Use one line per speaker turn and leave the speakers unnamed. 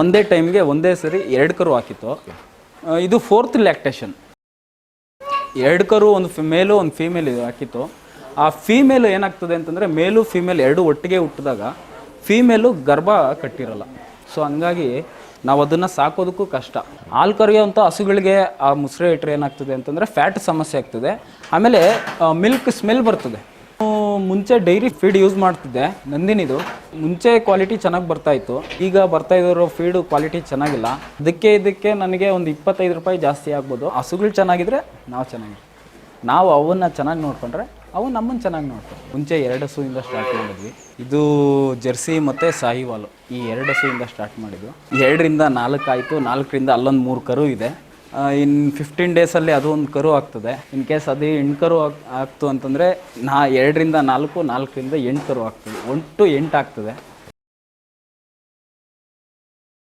ಒಂದೇ ಟೈಮ್ಗೆ ಒಂದೇ ಸರಿ ಎರಡು ಕರು ಹಾಕಿತ್ತು. ಇದು ಫೋರ್ತ್ ಲ್ಯಾಕ್ಟೇಷನ್. ಎರಡು ಕರು ಒಂದು ಫಿ ಮೇಲು ಒಂದು ಫೀಮೇಲ್ ಇದು ಹಾಕಿತ್ತು. ಆ ಫೀಮೇಲು ಏನಾಗ್ತದೆ ಅಂತಂದರೆ ಮೇಲು ಫೀಮೇಲ್ ಎರಡು ಒಟ್ಟಿಗೆ ಹುಟ್ಟಿದಾಗ ಫೀಮೇಲು ಗರ್ಭ ಕಟ್ಟಿರಲ್ಲ. ಸೊ ಹಂಗಾಗಿ ನಾವು ಅದನ್ನು ಸಾಕೋದಕ್ಕೂ ಕಷ್ಟ. ಹಾಲು ಕರೆಯುವಂಥ ಹಸುಗಳಿಗೆ ಆ ಮುಸ್ರೆ ಇಟ್ಟರೆ ಏನಾಗ್ತದೆ ಅಂತಂದರೆ ಫ್ಯಾಟ್ ಸಮಸ್ಯೆ ಆಗ್ತದೆ. ಆಮೇಲೆ ಮಿಲ್ಕ್ ಸ್ಮೆಲ್ ಬರ್ತದೆ. ಮುಂಚೆ ಡೈರಿ ಫೀಡ್ ಯೂಸ್ ಮಾಡ್ತಿದ್ದೆ, ನಂದಿನಿದು. ಮುಂಚೆ ಕ್ವಾಲಿಟಿ ಚೆನ್ನಾಗಿ ಬರ್ತಾ ಇತ್ತು. ಈಗ ಬರ್ತಾ ಇರೋ ಫೀಡು ಕ್ವಾಲಿಟಿ ಚೆನ್ನಾಗಿಲ್ಲ. ಅದಕ್ಕೆ ಇದಕ್ಕೆ ನನಗೆ ಒಂದು ಇಪ್ಪತ್ತೈದು ರೂಪಾಯಿ ಜಾಸ್ತಿ ಆಗ್ಬೋದು. ಹಸುಗಳು ಚೆನ್ನಾಗಿದ್ರೆ ನಾವು ಚೆನ್ನಾಗಿ. ನಾವು ಅವನ್ನ ಚೆನ್ನಾಗಿ ನೋಡ್ಕೊಂಡ್ರೆ ಅವು ನಮ್ಮನ್ನು ಚೆನ್ನಾಗಿ ನೋಡ್ತಾರೆ ಮುಂಚೆ ಎರಡು ಹಸುವಿಂದ ಸ್ಟಾರ್ಟ್ ಮಾಡಿದ್ವಿ. ಇದು ಜೆರ್ಸಿ ಮತ್ತು ಸಾಹಿವಾಲು. ಈ ಎರಡು ಹಸುವಿಂದ ಸ್ಟಾರ್ಟ್ ಮಾಡಿದ್ದು. ಎರಡರಿಂದ ನಾಲ್ಕು ಆಯಿತು. ನಾಲ್ಕರಿಂದ ಅಲ್ಲೊಂದು ಮೂರು ಕರು ಇದೆ. ಇನ್ನು ಫಿಫ್ಟೀನ್ ಡೇಸಲ್ಲಿ ಅದು ಒಂದು ಕರು ಆಗ್ತದೆ. ಇನ್ ಕೇಸ್ ಅದು ಎಂಟು ಕರು ಆಗ್- ಆಗ್ತು ಅಂತಂದರೆ ನಾ ಎರಡರಿಂದ ನಾಲ್ಕು, ನಾಲ್ಕರಿಂದ ಎಂಟು ಕರು ಆಗ್ತದೆ. ಒಟ್ಟು ಎಂಟು ಆಗ್ತದೆ.